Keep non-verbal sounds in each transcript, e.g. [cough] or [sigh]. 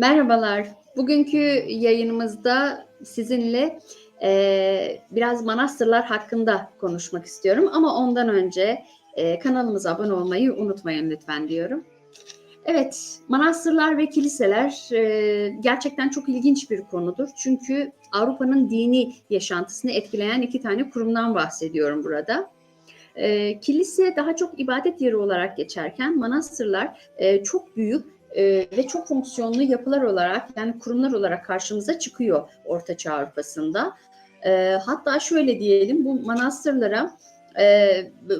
Merhabalar. Bugünkü yayınımızda sizinle e, biraz manastırlar hakkında konuşmak istiyorum. Ama ondan önce e, kanalımıza abone olmayı unutmayın lütfen diyorum. Evet, manastırlar ve kiliseler e, gerçekten çok ilginç bir konudur. Çünkü Avrupa'nın dini yaşantısını etkileyen iki tane kurumdan bahsediyorum burada. E, kilise daha çok ibadet yeri olarak geçerken manastırlar e, çok büyük e, ve çok fonksiyonlu yapılar olarak yani kurumlar olarak karşımıza çıkıyor Orta Çağ Avrupa'sında. E, hatta şöyle diyelim bu manastırlara e,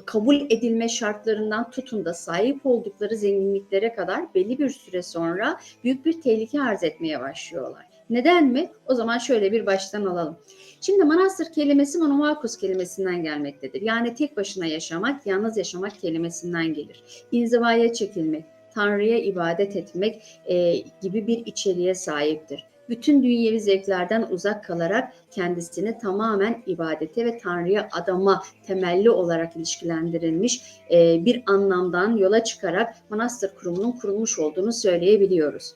kabul edilme şartlarından tutun da sahip oldukları zenginliklere kadar belli bir süre sonra büyük bir tehlike arz etmeye başlıyorlar. Neden mi? O zaman şöyle bir baştan alalım. Şimdi manastır kelimesi monomakus kelimesinden gelmektedir. Yani tek başına yaşamak, yalnız yaşamak kelimesinden gelir. İnzivaya çekilmek, Tanrı'ya ibadet etmek e, gibi bir içeriğe sahiptir. Bütün dünyevi zevklerden uzak kalarak kendisini tamamen ibadete ve Tanrı'ya adama temelli olarak ilişkilendirilmiş e, bir anlamdan yola çıkarak manastır kurumunun kurulmuş olduğunu söyleyebiliyoruz.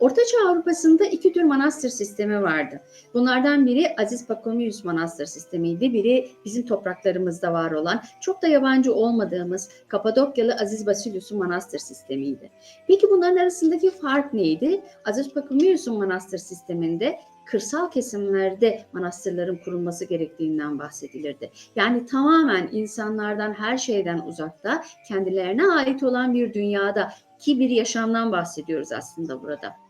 Ortaçağ Avrupa'sında iki tür manastır sistemi vardı. Bunlardan biri Aziz Pakomius manastır sistemiydi. Biri bizim topraklarımızda var olan, çok da yabancı olmadığımız Kapadokyalı Aziz Basilius'un manastır sistemiydi. Peki bunların arasındaki fark neydi? Aziz Pakomius'un manastır sisteminde kırsal kesimlerde manastırların kurulması gerektiğinden bahsedilirdi. Yani tamamen insanlardan her şeyden uzakta kendilerine ait olan bir dünyada ki bir yaşamdan bahsediyoruz aslında burada.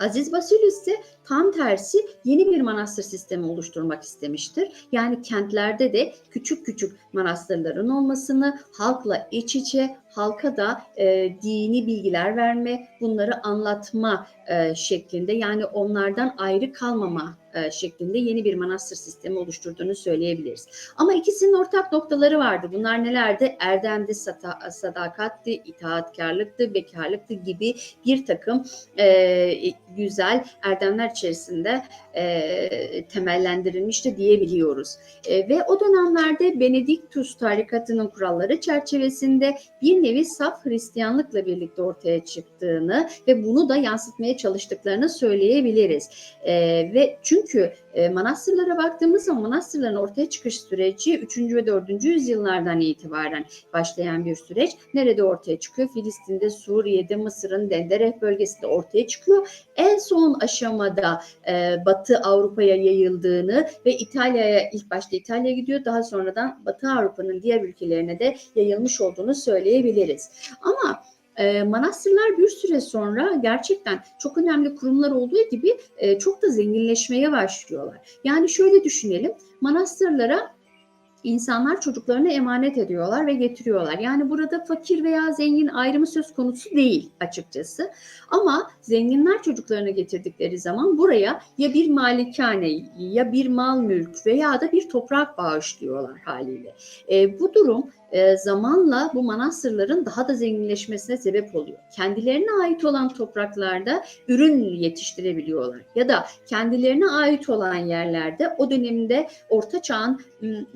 Aziz Basilius ise tam tersi yeni bir manastır sistemi oluşturmak istemiştir. Yani kentlerde de küçük küçük manastırların olmasını, halkla iç içe, halka da e, dini bilgiler verme, bunları anlatma e, şeklinde yani onlardan ayrı kalmama e, şeklinde yeni bir manastır sistemi oluşturduğunu söyleyebiliriz. Ama ikisinin ortak noktaları vardı. Bunlar nelerdi? Erdemdi, sata, sadakatti, itaatkarlıktı, bekarlıktı gibi bir takım e, güzel erdemler içerisinde e, temellendirilmişti diyebiliyoruz. E, ve o dönemlerde Benediktus tarikatının kuralları çerçevesinde bir nevi saf Hristiyanlıkla birlikte ortaya çıktığını ve bunu da yansıtmaya çalıştıklarını söyleyebiliriz. E, ve çünkü e, manastırlara baktığımız zaman manastırların ortaya çıkış süreci 3. ve 4. yüzyıllardan itibaren başlayan bir süreç. Nerede ortaya çıkıyor? Filistin'de, Suriye'de, Mısır'ın Dendereh bölgesinde ortaya çıkıyor. En son aşamada e, Batı Avrupa'ya yayıldığını ve İtalya'ya ilk başta İtalya'ya gidiyor daha sonradan Batı Avrupa'nın diğer ülkelerine de yayılmış olduğunu söyleyebiliriz. Ama e, manastırlar bir süre sonra gerçekten çok önemli kurumlar olduğu gibi e, çok da zenginleşmeye başlıyorlar. Yani şöyle düşünelim, manastırlara insanlar çocuklarını emanet ediyorlar ve getiriyorlar. Yani burada fakir veya zengin ayrımı söz konusu değil açıkçası. Ama zenginler çocuklarını getirdikleri zaman buraya ya bir malikane ya bir mal mülk veya da bir toprak bağışlıyorlar haliyle. E, bu durum e, zamanla bu manastırların daha da zenginleşmesine sebep oluyor. Kendilerine ait olan topraklarda ürün yetiştirebiliyorlar ya da kendilerine ait olan yerlerde o dönemde orta çağın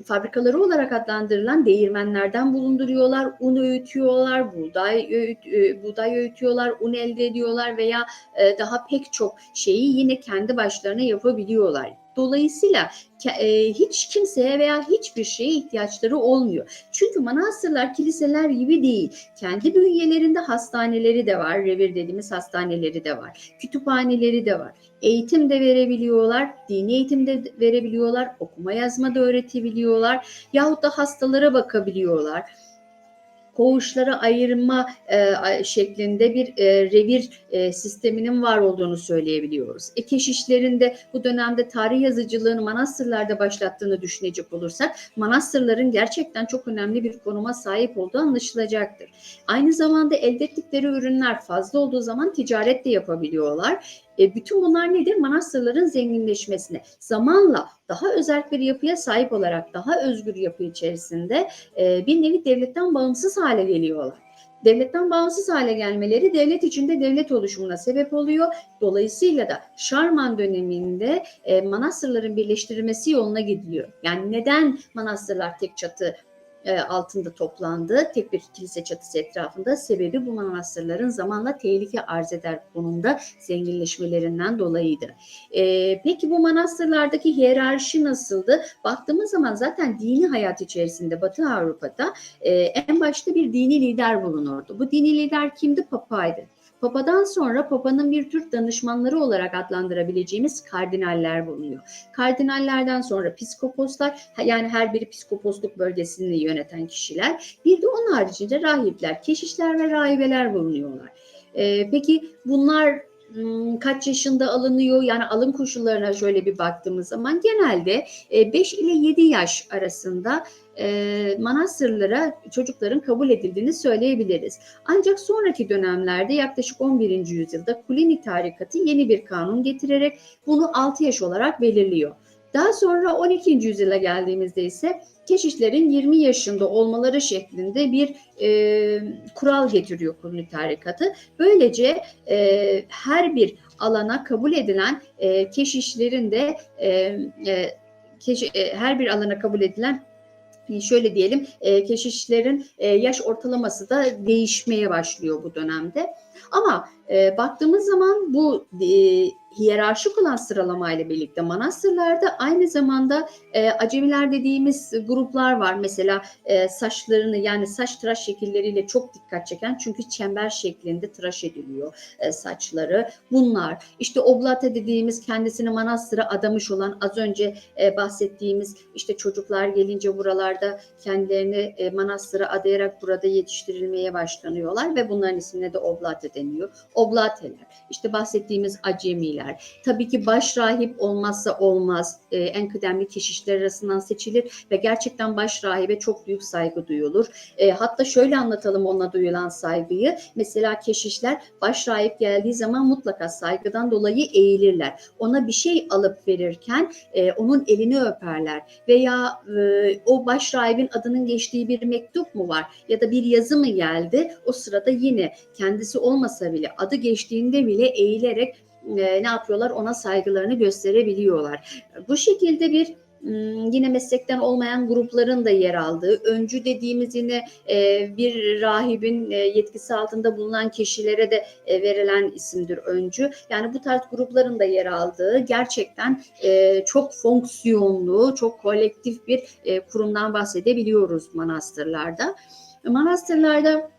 fabrikaları olarak adlandırılan değirmenlerden bulunduruyorlar, un öğütüyorlar, buğday öğüt, e, buğday öğütüyorlar, un elde ediyorlar veya e, daha pek çok şeyi yine kendi başlarına yapabiliyorlar. Dolayısıyla e, hiç kimseye veya hiçbir şeye ihtiyaçları olmuyor. Çünkü manastırlar kiliseler gibi değil. Kendi bünyelerinde hastaneleri de var, revir dediğimiz hastaneleri de var. Kütüphaneleri de var. Eğitim de verebiliyorlar, dini eğitim de verebiliyorlar, okuma yazma da öğretebiliyorlar yahut da hastalara bakabiliyorlar koğuşlara ayırma e, şeklinde bir e, revir e, sisteminin var olduğunu söyleyebiliyoruz. E, keşişlerin bu dönemde tarih yazıcılığını manastırlarda başlattığını düşünecek olursak manastırların gerçekten çok önemli bir konuma sahip olduğu anlaşılacaktır. Aynı zamanda elde ettikleri ürünler fazla olduğu zaman ticaret de yapabiliyorlar. E, bütün bunlar nedir? Manastırların zenginleşmesine. Zamanla daha özel bir yapıya sahip olarak daha özgür yapı içerisinde e, bir nevi devletten bağımsız hale geliyorlar devletten bağımsız hale gelmeleri devlet içinde devlet oluşumuna sebep oluyor. Dolayısıyla da Şarman döneminde e, manastırların birleştirilmesi yoluna gidiliyor. Yani neden manastırlar tek çatı e, altında toplandı. Tek bir kilise çatısı etrafında. Sebebi bu manastırların zamanla tehlike arz eder konumda zenginleşmelerinden dolayıydı. E, peki bu manastırlardaki hiyerarşi nasıldı? Baktığımız zaman zaten dini hayat içerisinde Batı Avrupa'da e, en başta bir dini lider bulunurdu. Bu dini lider kimdi? Papaydı. Papadan sonra Papa'nın bir tür danışmanları olarak adlandırabileceğimiz kardinaller bulunuyor. Kardinallerden sonra piskoposlar yani her biri piskoposluk bölgesini yöneten kişiler. Bir de onun haricinde rahipler, keşişler ve rahibeler bulunuyorlar. Ee, peki bunlar hmm, kaç yaşında alınıyor? Yani alım koşullarına şöyle bir baktığımız zaman genelde 5 ile 7 yaş arasında e, manastırlara çocukların kabul edildiğini söyleyebiliriz. Ancak sonraki dönemlerde yaklaşık 11. yüzyılda Kulini tarikatı yeni bir kanun getirerek bunu 6 yaş olarak belirliyor. Daha sonra 12. yüzyıla geldiğimizde ise keşişlerin 20 yaşında olmaları şeklinde bir e, kural getiriyor Kulini tarikatı. Böylece e, her bir alana kabul edilen e, keşişlerin de e, e, e, her bir alana kabul edilen şöyle diyelim e, keşişlerin e, yaş ortalaması da değişmeye başlıyor bu dönemde. Ama e, baktığımız zaman bu e, hiyerarşik olan sıralamayla birlikte manastırlarda aynı zamanda e, acemiler dediğimiz gruplar var. Mesela e, saçlarını yani saç tıraş şekilleriyle çok dikkat çeken çünkü çember şeklinde tıraş ediliyor e, saçları. Bunlar işte oblate dediğimiz kendisini manastıra adamış olan az önce e, bahsettiğimiz işte çocuklar gelince buralarda kendilerini e, manastıra adayarak burada yetiştirilmeye başlanıyorlar ve bunların ismine de oblate deniyor. Oblateler işte bahsettiğimiz acemiler Tabii ki baş rahip olmazsa olmaz. Ee, en kıdemli keşişler arasından seçilir ve gerçekten baş rahibe çok büyük saygı duyulur. E, hatta şöyle anlatalım ona duyulan saygıyı. Mesela keşişler baş rahip geldiği zaman mutlaka saygıdan dolayı eğilirler. Ona bir şey alıp verirken e, onun elini öperler veya e, o baş rahibin adının geçtiği bir mektup mu var ya da bir yazı mı geldi? O sırada yine kendisi olmasa bile adı geçtiğinde bile eğilerek e, ne yapıyorlar ona saygılarını gösterebiliyorlar. Bu şekilde bir yine meslekten olmayan grupların da yer aldığı, öncü dediğimiz yine e, bir rahibin e, yetkisi altında bulunan kişilere de verilen isimdir öncü. Yani bu tarz grupların da yer aldığı gerçekten çok fonksiyonlu, çok kolektif bir kurumdan bahsedebiliyoruz manastırlarda. Manastırlarda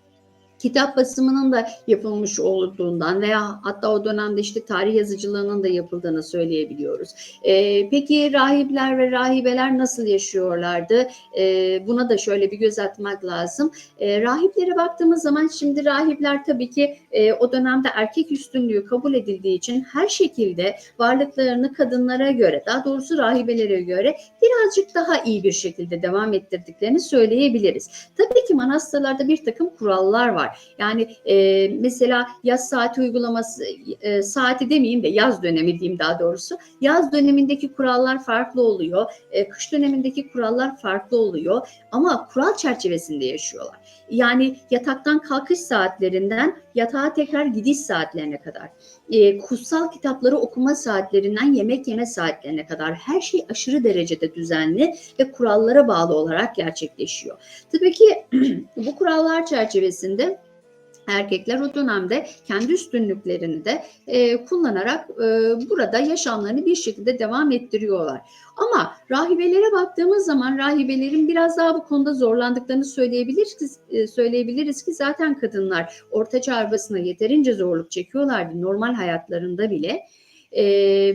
kitap basımının da yapılmış olduğundan veya hatta o dönemde işte tarih yazıcılığının da yapıldığını söyleyebiliyoruz. E, peki rahipler ve rahibeler nasıl yaşıyorlardı? E, buna da şöyle bir göz atmak lazım. E, rahiplere baktığımız zaman şimdi rahipler tabii ki e, o dönemde erkek üstünlüğü kabul edildiği için her şekilde varlıklarını kadınlara göre, daha doğrusu rahibelere göre birazcık daha iyi bir şekilde devam ettirdiklerini söyleyebiliriz. Tabii ki manastırlarda bir takım kurallar var. Yani e, mesela yaz saati uygulaması, e, saati demeyeyim de yaz dönemi diyeyim daha doğrusu. Yaz dönemindeki kurallar farklı oluyor. E, kış dönemindeki kurallar farklı oluyor. Ama kural çerçevesinde yaşıyorlar. Yani yataktan kalkış saatlerinden yatağa tekrar gidiş saatlerine kadar, e, kutsal kitapları okuma saatlerinden yemek yeme saatlerine kadar her şey aşırı derecede düzenli ve kurallara bağlı olarak gerçekleşiyor. Tabii ki [clears throat] bu kurallar çerçevesinde erkekler o dönemde kendi üstünlüklerini de e, kullanarak e, burada yaşamlarını bir şekilde devam ettiriyorlar. Ama rahibelere baktığımız zaman rahibelerin biraz daha bu konuda zorlandıklarını söyleyebiliriz ki, e, söyleyebiliriz ki zaten kadınlar orta çağ yeterince zorluk çekiyorlardı normal hayatlarında bile. E,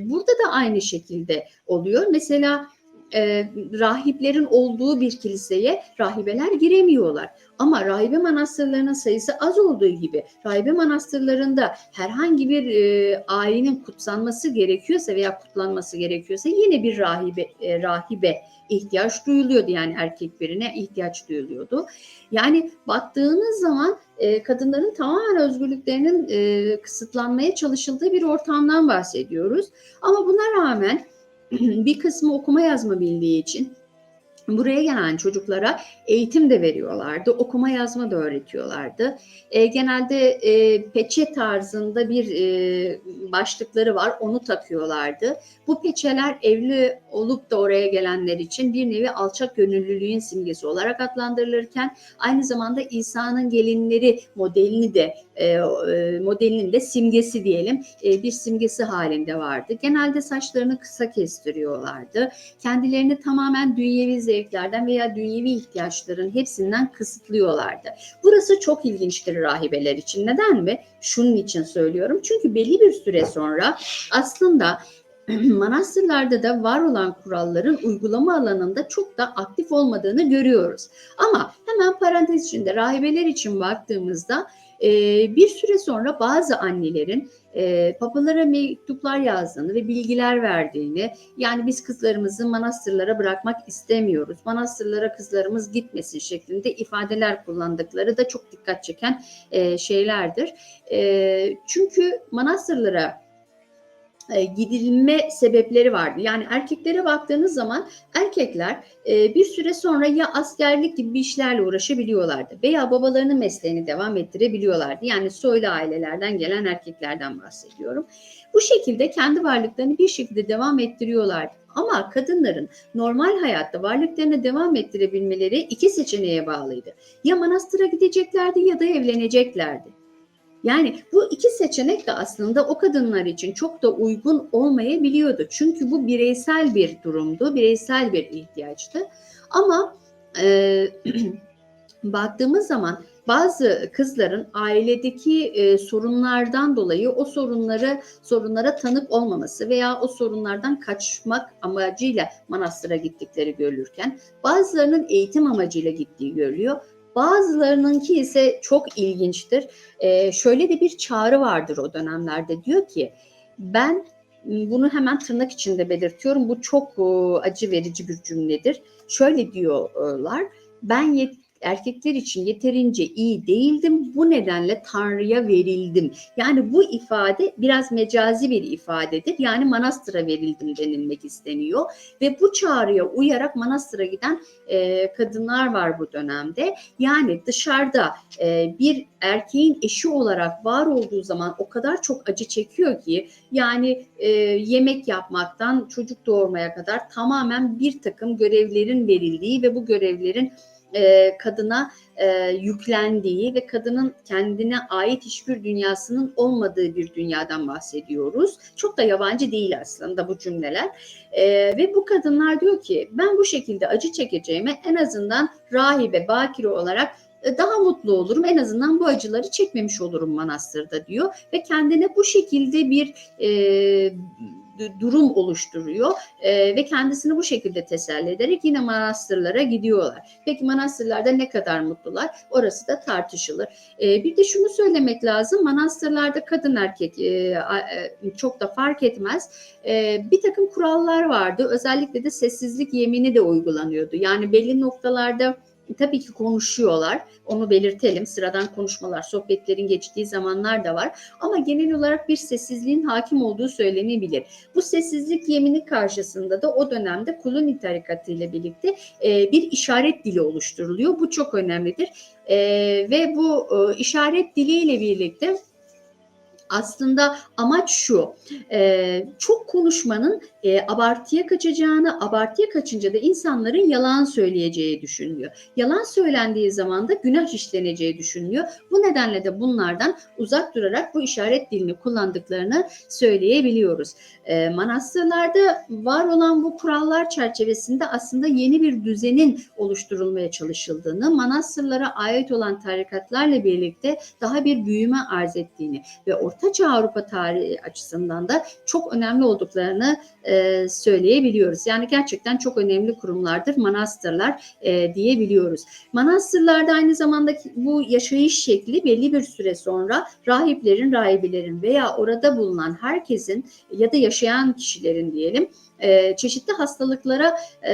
burada da aynı şekilde oluyor. Mesela e, rahiplerin olduğu bir kiliseye rahibeler giremiyorlar. Ama rahibe manastırlarının sayısı az olduğu gibi rahibe manastırlarında herhangi bir e, ailenin kutsanması gerekiyorsa veya kutlanması gerekiyorsa yine bir rahibe e, rahibe ihtiyaç duyuluyordu yani erkek birine ihtiyaç duyuluyordu. Yani baktığınız zaman e, kadınların tamamen özgürlüklerinin e, kısıtlanmaya çalışıldığı bir ortamdan bahsediyoruz. Ama buna rağmen [clears throat] bir kısmı okuma yazma bildiği için Buraya gelen çocuklara eğitim de veriyorlardı, okuma yazma da öğretiyorlardı. E, genelde e, peçe tarzında bir e, başlıkları var, onu takıyorlardı. Bu peçeler evli olup da oraya gelenler için bir nevi alçak gönüllülüğün simgesi olarak adlandırılırken aynı zamanda İsa'nın gelinleri modelini de e, e, modelinin de simgesi diyelim e, bir simgesi halinde vardı. Genelde saçlarını kısa kestiriyorlardı. Kendilerini tamamen dünyevi zevklerden veya dünyevi ihtiyaçların hepsinden kısıtlıyorlardı. Burası çok ilginçtir rahibeler için. Neden mi? Şunun için söylüyorum. Çünkü belli bir süre sonra aslında [clears throat] manastırlarda da var olan kuralların uygulama alanında çok da aktif olmadığını görüyoruz. Ama hemen parantez içinde rahibeler için baktığımızda e, bir süre sonra bazı annelerin e, papalara mektuplar yazdığını ve bilgiler verdiğini yani biz kızlarımızı manastırlara bırakmak istemiyoruz. Manastırlara kızlarımız gitmesin şeklinde ifadeler kullandıkları da çok dikkat çeken e, şeylerdir. E, çünkü manastırlara e, gidilme sebepleri vardı. Yani erkeklere baktığınız zaman erkekler e, bir süre sonra ya askerlik gibi bir işlerle uğraşabiliyorlardı veya babalarının mesleğini devam ettirebiliyorlardı. Yani soylu ailelerden gelen erkeklerden bahsediyorum. Bu şekilde kendi varlıklarını bir şekilde devam ettiriyorlardı. Ama kadınların normal hayatta varlıklarını devam ettirebilmeleri iki seçeneğe bağlıydı. Ya manastıra gideceklerdi ya da evleneceklerdi. Yani bu iki seçenek de aslında o kadınlar için çok da uygun olmayabiliyordu. Çünkü bu bireysel bir durumdu, bireysel bir ihtiyaçtı. Ama e, [clears throat] baktığımız zaman bazı kızların ailedeki e, sorunlardan dolayı o sorunları sorunlara tanık olmaması veya o sorunlardan kaçmak amacıyla manastıra gittikleri görülürken bazılarının eğitim amacıyla gittiği görülüyor. Bazılarınınki ise çok ilginçtir. Ee, şöyle de bir çağrı vardır o dönemlerde. Diyor ki ben bunu hemen tırnak içinde belirtiyorum. Bu çok acı verici bir cümledir. Şöyle diyorlar. Ben yet erkekler için yeterince iyi değildim. Bu nedenle Tanrı'ya verildim. Yani bu ifade biraz mecazi bir ifadedir. Yani manastıra verildim denilmek isteniyor. Ve bu çağrıya uyarak manastıra giden e, kadınlar var bu dönemde. Yani dışarıda e, bir erkeğin eşi olarak var olduğu zaman o kadar çok acı çekiyor ki yani e, yemek yapmaktan çocuk doğurmaya kadar tamamen bir takım görevlerin verildiği ve bu görevlerin e, kadına e, yüklendiği ve kadının kendine ait hiçbir dünyasının olmadığı bir dünyadan bahsediyoruz. Çok da yabancı değil aslında bu cümleler. E, ve bu kadınlar diyor ki ben bu şekilde acı çekeceğime en azından rahibe, bakire olarak e, daha mutlu olurum. En azından bu acıları çekmemiş olurum manastırda diyor ve kendine bu şekilde bir e, durum oluşturuyor e, ve kendisini bu şekilde teselli ederek yine manastırlara gidiyorlar. Peki manastırlarda ne kadar mutlular? Orası da tartışılır. E, bir de şunu söylemek lazım. Manastırlarda kadın erkek e, çok da fark etmez. E, bir takım kurallar vardı. Özellikle de sessizlik yemini de uygulanıyordu. Yani belli noktalarda tabii ki konuşuyorlar. Onu belirtelim. Sıradan konuşmalar, sohbetlerin geçtiği zamanlar da var. Ama genel olarak bir sessizliğin hakim olduğu söylenebilir. Bu sessizlik yemini karşısında da o dönemde Kuluni tarikatı ile birlikte e, bir işaret dili oluşturuluyor. Bu çok önemlidir. E, ve bu e, işaret diliyle birlikte aslında amaç şu, çok konuşmanın e, abartıya kaçacağını, abartıya kaçınca da insanların yalan söyleyeceği düşünülüyor. Yalan söylendiği zaman da günah işleneceği düşünülüyor. Bu nedenle de bunlardan uzak durarak bu işaret dilini kullandıklarını söyleyebiliyoruz. E, manastırlarda var olan bu kurallar çerçevesinde aslında yeni bir düzenin oluşturulmaya çalışıldığını, manastırlara ait olan tarikatlarla birlikte daha bir büyüme arz ettiğini ve Ortaçağ Avrupa tarihi açısından da çok önemli olduklarını e, söyleyebiliyoruz. Yani gerçekten çok önemli kurumlardır manastırlar e, diyebiliyoruz. Manastırlarda aynı zamanda bu yaşayış şekli belli bir süre sonra rahiplerin, rahibelerin veya orada bulunan herkesin ya da yaşayan kişilerin diyelim e, çeşitli hastalıklara e,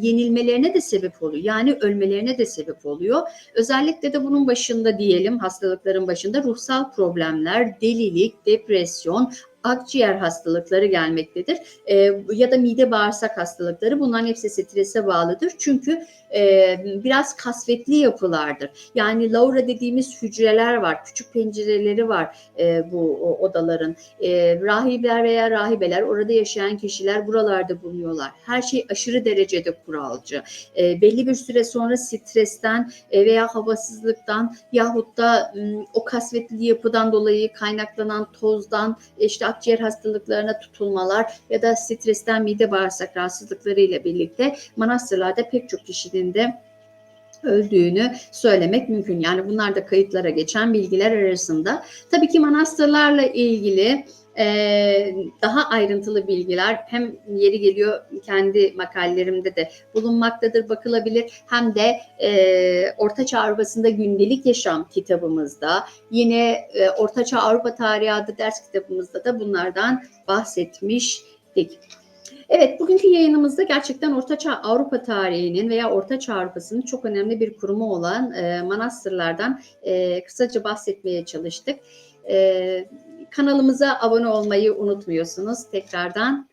yenilmelerine de sebep oluyor. Yani ölmelerine de sebep oluyor. Özellikle de bunun başında diyelim hastalıkların başında ruhsal problemler, delilik, depresyon, akciğer hastalıkları gelmektedir. E, ya da mide bağırsak hastalıkları bunların hepsi strese bağlıdır. Çünkü e, biraz kasvetli yapılardır. Yani Laura dediğimiz hücreler var, küçük pencereleri var e, bu odaların. E, rahipler veya rahibeler, orada yaşayan kişiler buralarda bulunuyorlar. Her şey aşırı derecede kuralcı. Belli bir süre sonra stresten e, veya havasızlıktan yahut da o kasvetli yapıdan dolayı kaynaklanan tozdan işte akciğer hastalıklarına tutulmalar ya da stresten mide bağırsak rahatsızlıkları ile birlikte manastırlarda pek çok kişinin de öldüğünü söylemek mümkün. Yani bunlar da kayıtlara geçen bilgiler arasında. Tabii ki manastırlarla ilgili e, daha ayrıntılı bilgiler hem yeri geliyor kendi makalelerimde de bulunmaktadır, bakılabilir. Hem de e, Ortaçağ Avrupa'sında gündelik yaşam kitabımızda yine e, Ortaçağ Avrupa Tarihi adlı ders kitabımızda da bunlardan bahsetmiştik. Evet, bugünkü yayınımızda gerçekten Ortaçağ Avrupa tarihinin veya Ortaçağ Avrupa'sının çok önemli bir kurumu olan e, manastırlardan e, kısaca bahsetmeye çalıştık. E, kanalımıza abone olmayı unutmuyorsunuz. Tekrardan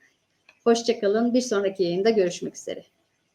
hoşçakalın. Bir sonraki yayında görüşmek üzere.